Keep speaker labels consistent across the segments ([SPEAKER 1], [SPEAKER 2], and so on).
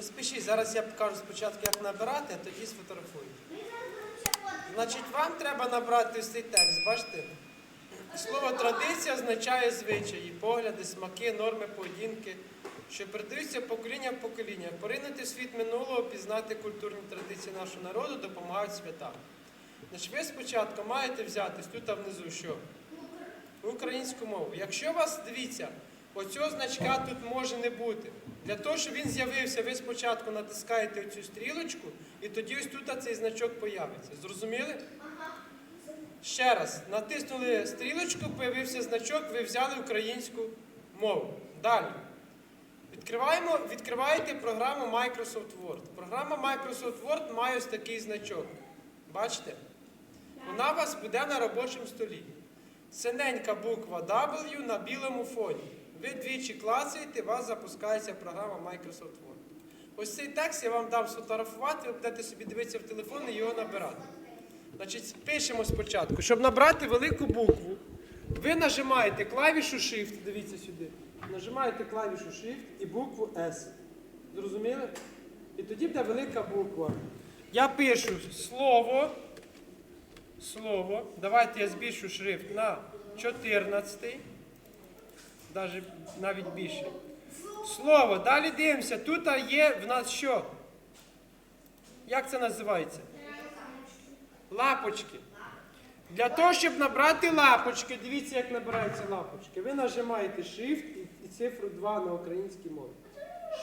[SPEAKER 1] Не спішіть, зараз я покажу спочатку, як набирати, а тоді сфотографую. Значить, вам треба набрати цей текст, бачите? Слово традиція означає звичаї, погляди, смаки, норми, поведінки, що передаються покоління в покоління. Поринути в світ минулого, пізнати культурні традиції нашого народу, допомагають свята. Значить, ви спочатку маєте взяти тут внизу що? Українську мову. Якщо вас, дивіться, оцього значка тут може не бути. Для того, щоб він з'явився, ви спочатку натискаєте цю стрілочку, і тоді ось тут цей значок появиться. Зрозуміли? Ще раз, натиснули стрілочку, появився значок, ви взяли українську мову. Далі. Відкриваємо, відкриваєте програму Microsoft Word. Програма Microsoft Word має ось такий значок. Бачите? Вона у вас буде на робочому столі. Синенька буква W на білому фоні. Ви двічі клацаєте, у вас запускається програма Microsoft Word. Ось цей текст я вам дам сфотографувати, ви будете собі дивитися в телефон і його набирати. Значить, пишемо спочатку. Щоб набрати велику букву, ви нажимаєте клавішу Shift, дивіться сюди. Нажимаєте клавішу Shift і букву S. Зрозуміли? І тоді буде велика буква. Я пишу слово. Слово. Давайте я збільшу шрифт на 14. Навіть більше. Слово. Далі дивимося. Тут є в нас що? Як це називається? Лапочки. Для того, щоб набрати лапочки, дивіться, як набираються лапочки. Ви нажимаєте Shift і цифру 2 на українській мові.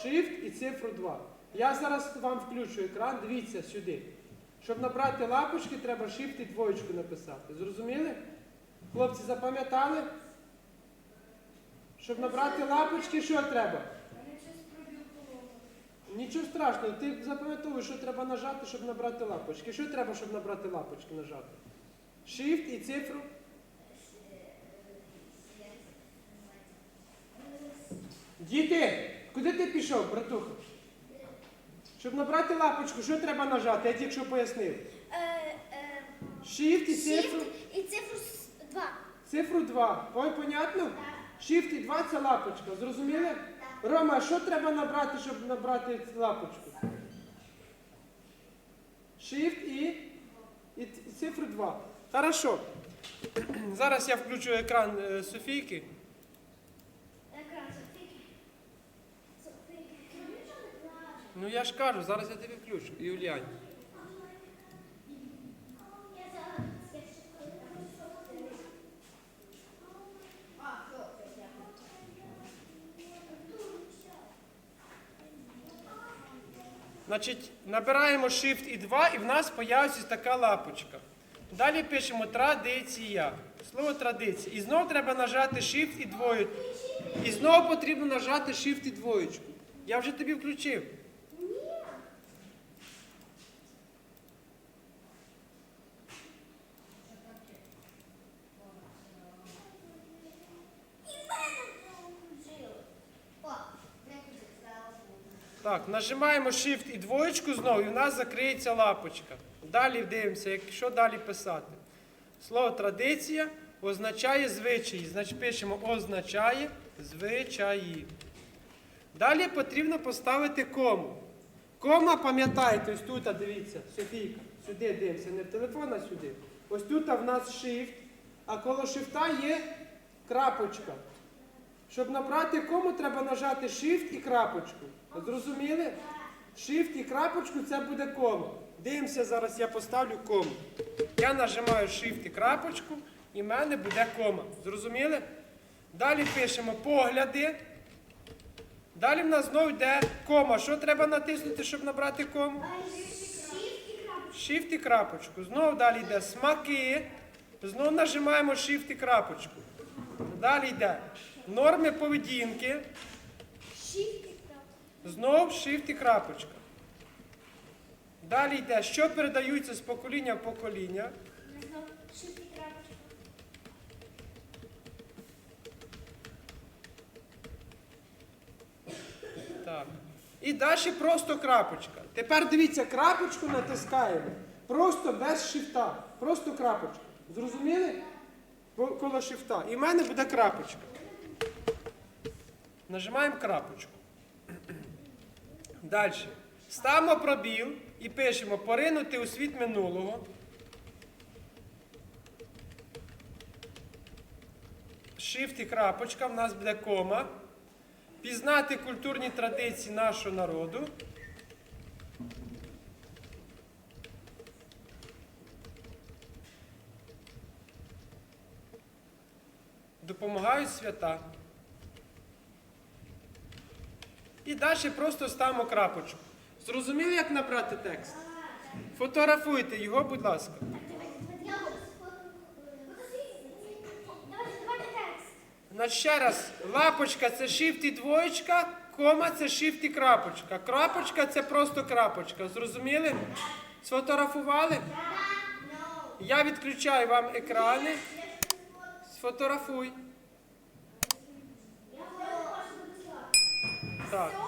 [SPEAKER 1] Shift і цифру 2. Я зараз вам включу екран, дивіться сюди. Щоб набрати лапочки, треба Shift і двоєчку написати. Зрозуміли? Хлопці, запам'ятали? Щоб набрати лапочки, що треба? Нічого страшного, ти запам'ятовуєш, що треба нажати, щоб набрати лапочки. Що треба, щоб набрати лапочки нажати? Shift і цифру. Діти, куди ти пішов, братуха? Щоб набрати лапочку, що треба нажати? Я тільки що пояснив.
[SPEAKER 2] Е, е,
[SPEAKER 1] Shift і цифру.
[SPEAKER 2] Shift і цифру 2.
[SPEAKER 1] Цифру 2. Ой, понятно? Shift і 2 це лапочка. Зрозуміли? Рома, що треба набрати, щоб набрати лапочку? Shift і, і, цифру 2. Хорошо. Зараз я включу екран е, Софійки.
[SPEAKER 2] Екран Софійки. Софійки.
[SPEAKER 1] Ну я ж кажу, зараз я тобі включу. І. Значить, набираємо Shift і 2, і в нас появиться така лапочка. Далі пишемо традиція. Слово традиція. І знову треба нажати Shift і двоєчку. І знову потрібно нажати Shift і двоєчку. Я вже тобі включив. Так, нажимаємо Shift і двоєчку знову, і в нас закриється лапочка. Далі дивимося, як, що далі писати. Слово традиція означає звичаї. Значить, пишемо означає звичаї. Далі потрібно поставити кому. Кома, пам'ятаєте, ось тут, дивіться, Софійка, сюди дивимося, не в телефон, а сюди. Ось тут в нас shift, а коло шифта є крапочка. Щоб набрати кому, треба нажати Shift і крапочку. Зрозуміли? Shift і крапочку це буде кому. Дивимося, зараз я поставлю кому. Я нажимаю Shift і крапочку, і в мене буде кома. Зрозуміли? Далі пишемо погляди. Далі в нас знову йде кома. Що треба натиснути, щоб набрати кому? Shift і крапочку. Знову далі йде смаки. Знову нажимаємо Shift і крапочку. Далі йде норми поведінки. Знов Shift і крапочка. Далі йде, що передаються з покоління в покоління. Так. І далі просто крапочка. Тепер дивіться, крапочку натискаємо. Просто без шифта. Просто крапочка. Зрозуміли? Коло шифта. І в мене буде крапочка. Нажимаємо крапочку. Далі. Ставимо пробіл і пишемо поринути у світ минулого. Shift і крапочка, в нас буде кома. Пізнати культурні традиції нашого народу. Допомагають свята. І далі просто ставимо крапочку. Зрозуміли, як набрати текст? Фотографуйте його, будь ласка. Значить, ще раз, лапочка це shift і двоєчка, кома це shift і крапочка. Крапочка це просто крапочка. Зрозуміли? Сфотографували? Я відключаю вам екрани. Сфотографуй. 딱